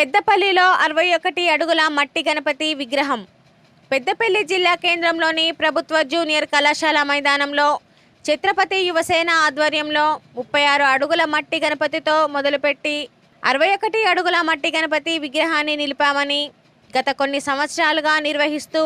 పెద్దపల్లిలో అరవై ఒకటి అడుగుల మట్టి గణపతి విగ్రహం. పెద్దపల్లి జిల్లా కేంద్రంలోని ప్రభుత్వ జూనియర్ కళాశాల మైదానంలో ఛత్రపతి యువసేన ఆధ్వర్యంలో ముప్పై ఆరు అడుగుల మట్టి గణపతితో మొదలుపెట్టి అరవై ఒకటి అడుగుల మట్టి గణపతి విగ్రహాన్ని నిలిపామని గత కొన్ని సంవత్సరాలుగా నిర్వహిస్తూ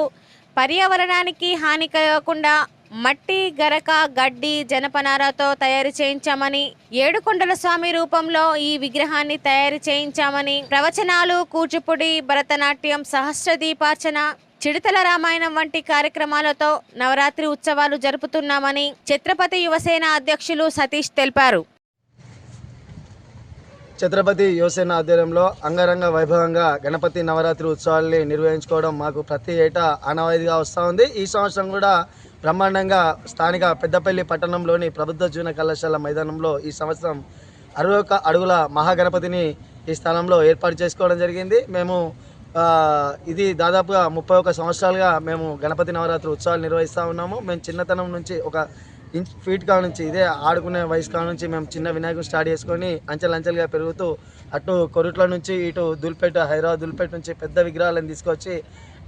పర్యావరణానికి హాని కలగకుండా మట్టి గరక గడ్డి జనపనారతో తయారు చేయించామని ఏడుకొండల స్వామి రూపంలో ఈ విగ్రహాన్ని తయారు చేయించామని ప్రవచనాలు కూచిపూడి భరతనాట్యం సహస్ర దీపార్చన చిడతల రామాయణం వంటి కార్యక్రమాలతో నవరాత్రి ఉత్సవాలు జరుపుతున్నామని ఛత్రపతి యువసేన అధ్యక్షులు సతీష్ తెలిపారు. ఛత్రపతి యువసేన ఆధ్వర్యంలో అంగరంగ వైభవంగా గణపతి నవరాత్రి ఉత్సవాల్ని నిర్వహించుకోవడం మాకు ప్రతి ఏటా ఆనవాయితీగా వస్తూ ఉంది. ఈ సంవత్సరం కూడా బ్రహ్మాండంగా స్థానిక పెద్దపల్లి పట్టణంలోని ప్రభుత్వ జూనియర్ కళాశాల మైదానంలో ఈ సంవత్సరం అరవై ఒక్క అడుగుల మహాగణపతిని ఈ స్థానంలో ఏర్పాటు చేసుకోవడం జరిగింది. మేము ఇది దాదాపుగా ముప్పై ఒక సంవత్సరాలుగా మేము గణపతి నవరాత్రి ఉత్సవాలు నిర్వహిస్తూ ఉన్నాము. మేము చిన్నతనం నుంచి ఒక ఫీట్ కాడ నుంచి ఇదే ఆడుకునే వయసు కాడ నుంచి మేము చిన్న వినాయకుడు స్టార్ట్ చేసుకొని అంచెలంచెలుగా పెరుగుతూ అటు కొరుట్ల నుంచి ఇటు దుల్పేట హైదరాబాద్ దుల్పేట నుంచి పెద్ద విగ్రహాలను తీసుకొచ్చి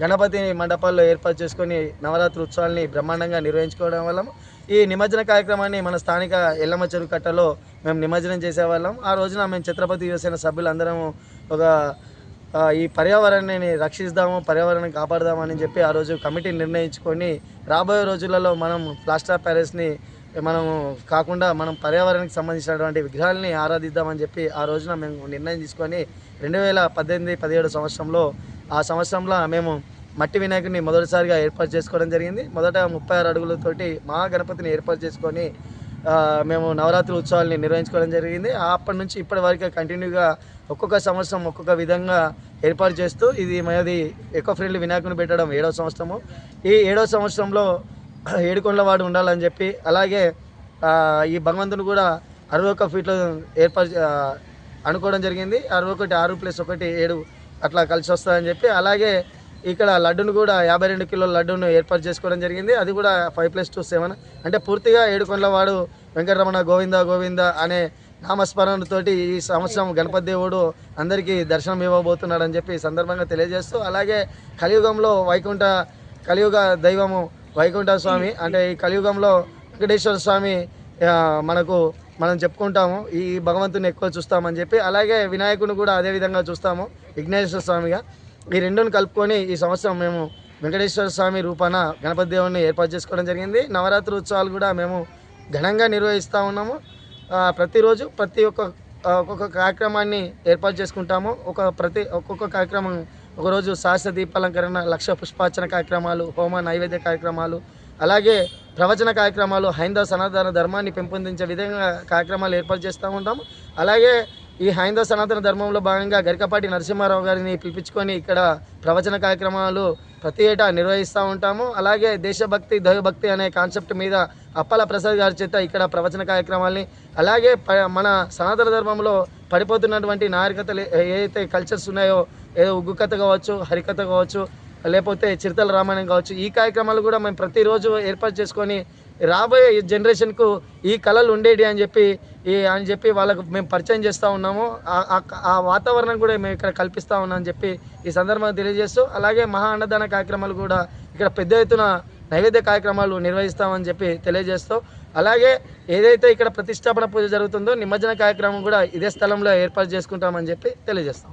గణపతి మండపాల్లో ఏర్పాటు చేసుకొని నవరాత్రి ఉత్సవాల్ని బ్రహ్మాండంగా నిర్వహించుకోవడం వల్ల ఈ నిమజ్జన కార్యక్రమాన్ని మన స్థానిక ఎల్లమ్మ చెరువు కట్టలో మేము నిమజ్జనం చేసేవాళ్ళం. ఆ రోజున మేము ఛత్రపతి యువసేన సభ్యులందరం ఒక ఈ పర్యావరణాన్ని రక్షిస్తాము పర్యావరణం కాపాడదామని చెప్పి ఆ రోజు కమిటీ నిర్ణయించుకొని రాబోయే రోజులలో మనం ప్లాస్టర్ ఆఫ్ ప్యారిస్ని మనము కాకుండా మనం పర్యావరణానికి సంబంధించినటువంటి విగ్రహాలని ఆరాధిద్దామని చెప్పి ఆ రోజున మేము నిర్ణయం తీసుకొని రెండు వేల పద్దెనిమిది పదిహేడు సంవత్సరంలో ఆ సంవత్సరంలో మేము మట్టి వినాయకుడిని మొదటిసారిగా ఏర్పాటు చేసుకోవడం జరిగింది. మొదట ముప్పై ఆరు అడుగులతోటి మహాగణపతిని ఏర్పాటు చేసుకొని మేము నవరాత్రి ఉత్సవాల్ని నిర్వహించుకోవడం జరిగింది. అప్పటి నుంచి ఇప్పటి వరకు కంటిన్యూగా ఒక్కొక్క సంవత్సరం ఒక్కొక్క విధంగా ఏర్పాటు చేస్తూ ఇది మాది ఎకో ఫ్రెండ్లీ వినాయకుని పెట్టడం ఏడవ సంవత్సరము. ఈ ఏడవ సంవత్సరంలో ఏడుకొండల వాడు ఉండాలని చెప్పి అలాగే ఈ భగవంతుని కూడా అరవై ఒక్క ఫీట్లు ఏర్పాటు అనుకోవడం జరిగింది. అరవై ఒకటి ఆరు ప్లస్ ఒకటి ఏడు అట్లా కలిసి వస్తుందని చెప్పి అలాగే ఇక్కడ లడ్డును కూడా యాభై రెండు కిలోల లడ్డును ఏర్పాటు చేసుకోవడం జరిగింది. అది కూడా ఫైవ్ ప్లస్ టూ సెవెన్ అంటే పూర్తిగా ఏడుకొండల వాడు వెంకటరమణ గోవింద గోవింద అనే నామస్మరణతోటి ఈ సంవత్సరం గణపతి దేవుడు అందరికీ దర్శనం ఇవ్వబోతున్నాడని చెప్పి సందర్భంగా తెలియజేస్తూ అలాగే కలియుగంలో వైకుంఠ కలియుగ దైవము వైకుంఠ స్వామి అంటే ఈ కలియుగంలో వెంకటేశ్వర స్వామి మనకు మనం చెప్పుకుంటాము. ఈ భగవంతుని ఎక్కువ చూస్తామని చెప్పి అలాగే వినాయకుని కూడా అదేవిధంగా చూస్తాము విఘ్నేశ్వర స్వామిగా. ఈ రెండుని కలుపుకొని ఈ సంవత్సరం మేము వెంకటేశ్వర స్వామి రూపాన గణపతి దేవుడిని ఏర్పాటు చేసుకోవడం జరిగింది. నవరాత్రి ఉత్సవాలు కూడా మేము ఘనంగా నిర్వహిస్తూ ఉన్నాము. ప్రతిరోజు ప్రతి ఒక్క ఒక్కొక్క కార్యక్రమాన్ని ఏర్పాటు చేసుకుంటాము. ఒక ప్రతి ఒక్కొక్క కార్యక్రమం ఒకరోజు సహస్ర దీపాలంకరణ లక్ష పుష్పార్చన కార్యక్రమాలు హోమ నైవేద్య కార్యక్రమాలు అలాగే ప్రవచన కార్యక్రమాలు హైందవ సనాతన ధర్మాన్ని పెంపొందించే విధంగా కార్యక్రమాలు ఏర్పాటు చేస్తూ ఉంటాము. అలాగే ఈ హైందవ సనాతన ధర్మంలో భాగంగా గరికపాటి నరసింహారావు గారిని పిలిపించుకొని ఇక్కడ ప్రవచన కార్యక్రమాలు ప్రతి ఏటా నిర్వహిస్తూ ఉంటాము. అలాగే దేశభక్తి దైవభక్తి అనే కాన్సెప్ట్ మీద అప్పల ప్రసాద్ గారి చేత ఇక్కడ ప్రవచన కార్యక్రమాల్ని అలాగే ప- మన సనాతన ధర్మంలో పడిపోతున్నటువంటి నాగరికతలు ఏ- ఏదైతే కల్చర్స్ ఉన్నాయో ఏదో ఉగ్గు కథ కావచ్చు హరికథ కావచ్చు లేకపోతే చిరుతల రామాయణం కావచ్చు ఈ కార్యక్రమాలు కూడా మేము ప్రతిరోజు ఏర్పాటు చేసుకొని రాబోయే జనరేషన్కు ఈ కళలు ఉండేటి అని చెప్పి ఈ అని చెప్పి వాళ్ళకు మేము పరిచయం చేస్తూ ఉన్నాము. ఆ- ఆ- ఆ వాతావరణం కూడా మేము ఇక్కడ కల్పిస్తూ ఉన్నాం అని చెప్పి ఈ సందర్భంగా తెలియజేస్తూ అలాగే మహా అన్నదాన కార్యక్రమాలు కూడా ఇక్కడ పెద్ద ఎత్తున నైవేద్య కార్యక్రమాలు నిర్వహిస్తామని చెప్పి తెలియజేస్తూ అలాగే ఏదైతే ఇక్కడ ప్రతిష్టాపన పూజ జరుగుతుందో నిమజ్జన కార్యక్రమం కూడా ఇదే స్థలంలో ఏర్పాటు చేసుకుంటామని చెప్పి తెలియజేస్తాం.